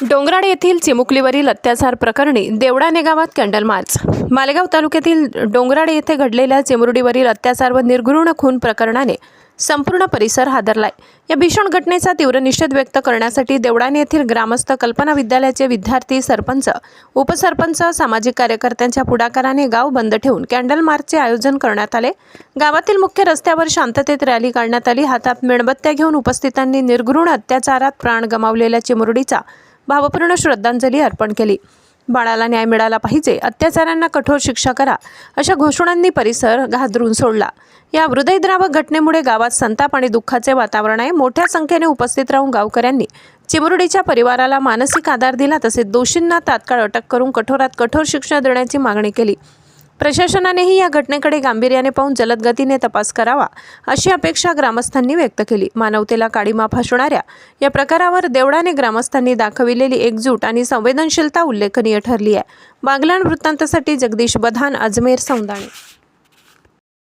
डोंगराड येथील चिमुकलीवरील अत्याचार प्रकरणी देवडाने गावात कॅन्डल मार्च मालेगाव तालुक्यातील डोंगराड येथे घडलेल्या चिमुरडीवरील अत्याचार व निर्घृण खून प्रकरणाने संपूर्ण परिसर हादरलाय. या भीषण घटनेचा तीव्र निषेध व्यक्त करण्यासाठी देवडाने येथील ग्रामस्थ कल्पना विद्यालयाचे विद्यार्थी सरपंच उपसरपंच सामाजिक कार्यकर्त्यांच्या पुढाकाराने गाव बंद ठेवून कॅन्डल मार्चचे आयोजन करण्यात आले. गावातील मुख्य रस्त्यावर शांततेत रॅली काढण्यात आली. हातात मेणबत्त्या घेऊन उपस्थितांनी निर्घृण अत्याचारात प्राण गमावलेल्या चिमुरडीचा भावपूर्ण श्रद्धांजली अर्पण केली. बाळाला न्याय मिळाला पाहिजे अत्याचारांना कठोर शिक्षा करा अशा घोषणांनी परिसर घादरून सोडला. या हृदयद्रावक घटनेमुळे गावात संताप आणि दुःखाचे वातावरण आहे. मोठ्या संख्येने उपस्थित राहून गावकऱ्यांनी चिमुरडीच्या परिवाराला मानसिक आधार दिला तसेच दोषींना तात्काळ अटक करून कठोरात कठोर शिक्षा देण्याची मागणी केली. प्रशासनानेही या घटनेकडे गांभीर्याने पाहून जलद गतीने तपास करावा अशी अपेक्षा ग्रामस्थांनी व्यक्त केली. मानवतेला काडीमा फासणाऱ्या या प्रकारावर देवडाने ग्रामस्थांनी दाखविलेली एकजूट आणि संवेदनशीलता उल्लेखनीय ठरली आहे. बागलाण वृत्तांतासाठी जगदीश बधान अजमेर सौंदाणे.